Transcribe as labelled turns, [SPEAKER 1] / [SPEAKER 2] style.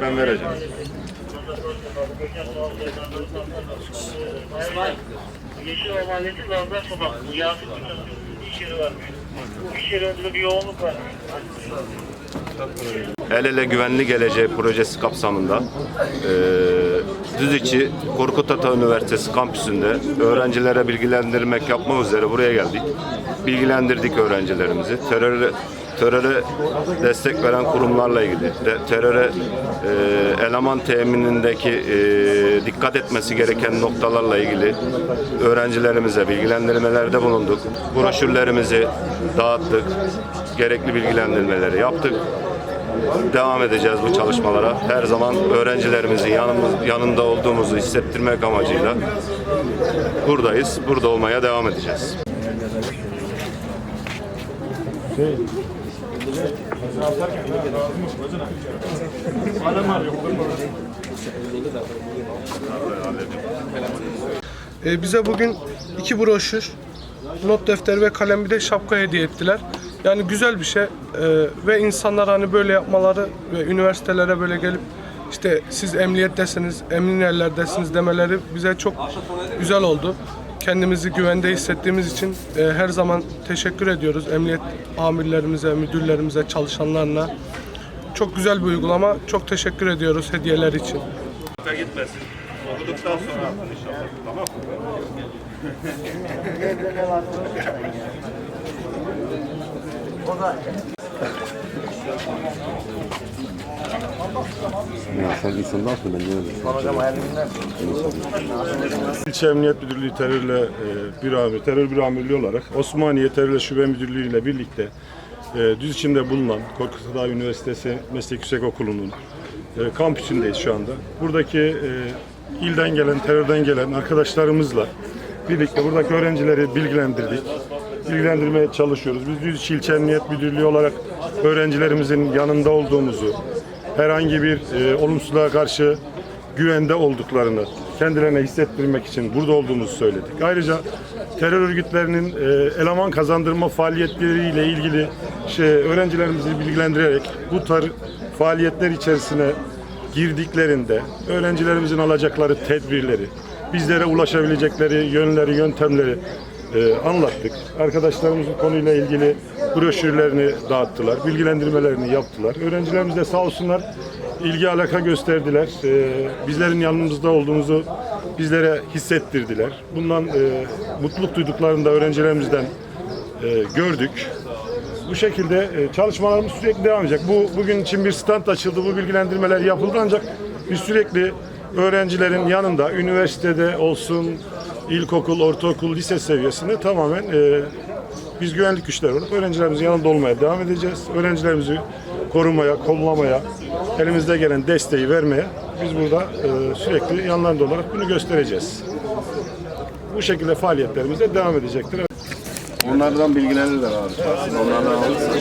[SPEAKER 1] Ben vereceğim.
[SPEAKER 2] Yeşilova Mahallesi Lavdan Sokak. Yasin iş yeri varmış. Bu iş yeri önünde bir yoğunluk var.
[SPEAKER 1] El ele güvenli geleceği projesi kapsamında eee Düziçi Korkut Ata Üniversitesi kampüsünde öğrencilere bilgilendirmek yapmak üzere buraya geldik. Bilgilendirdik öğrencilerimizi. Teröre, teröre destek veren kurumlarla ilgili, de, teröre eee, eleman teminindeki eee, dikkat etmesi gereken noktalarla ilgili öğrencilerimize bilgilendirmelerde bulunduk. Broşürlerimizi dağıttık. Gerekli bilgilendirmeleri yaptık devam edeceğiz bu çalışmalara. Her zaman öğrencilerimizin yanımız, yanında olduğumuzu hissettirmek amacıyla buradayız. Burada olmaya devam edeceğiz.
[SPEAKER 3] Ee, bize bugün iki broşür, not defteri ve kalem bir de şapka hediye ettiler. Yani güzel bir şey Ee, ve insanlar hani böyle yapmaları ve üniversitelere böyle gelip işte siz emniyettesiniz, emin ellerdesiniz demeleri bize çok güzel oldu. Kendimizi güvende hissettiğimiz için e, her zaman teşekkür ediyoruz emniyet amirlerimize, müdürlerimize, çalışanlarına. Çok güzel bir uygulama. Çok teşekkür ediyoruz hediyeler için.
[SPEAKER 1] gitmesin. Okuduktan sonra inşallah. Tamam
[SPEAKER 4] Ya sen insandan sonra ben ne
[SPEAKER 5] İlçe Emniyet Müdürlüğü terörle e, bir amir, terör bir amirliği olarak Osmaniye Terörle Şube Müdürlüğü ile birlikte e, düz içinde bulunan Korkut Ata Üniversitesi Meslek Yüksek Okulu'nun e, kampüsündeyiz şu anda. Buradaki e, ilden gelen, terörden gelen arkadaşlarımızla birlikte buradaki öğrencileri bilgilendirdik. Bilgilendirmeye çalışıyoruz. Biz Düzce İlçe Emniyet Müdürlüğü olarak öğrencilerimizin yanında olduğumuzu, herhangi bir e, olumsuzluğa karşı güvende olduklarını kendilerine hissettirmek için burada olduğumuzu söyledik. Ayrıca terör örgütlerinin e, eleman kazandırma faaliyetleriyle ilgili şey, öğrencilerimizi bilgilendirerek bu tar faaliyetler içerisine girdiklerinde öğrencilerimizin alacakları tedbirleri, bizlere ulaşabilecekleri yönleri, yöntemleri e, anlattık. Arkadaşlarımız bu konuyla ilgili broşürlerini dağıttılar, bilgilendirmelerini yaptılar. Öğrencilerimiz de sağ olsunlar ilgi alaka gösterdiler. E, bizlerin yanımızda olduğumuzu bizlere hissettirdiler. Bundan e, mutluluk duyduklarını da öğrencilerimizden e, gördük. Bu şekilde e, çalışmalarımız sürekli devam edecek. Bu bugün için bir stand açıldı. Bu bilgilendirmeler yapıldı ancak biz sürekli öğrencilerin yanında üniversitede olsun, ilkokul, ortaokul, lise seviyesinde tamamen e, biz güvenlik güçleri olarak öğrencilerimizin yanında olmaya devam edeceğiz. Öğrencilerimizi korumaya, kollamaya, elimizde gelen desteği vermeye biz burada e, sürekli yanlarında olarak bunu göstereceğiz. Bu şekilde faaliyetlerimiz de devam edecektir.
[SPEAKER 1] Onlardan bilgilenirler abi. Onlardan alırsan.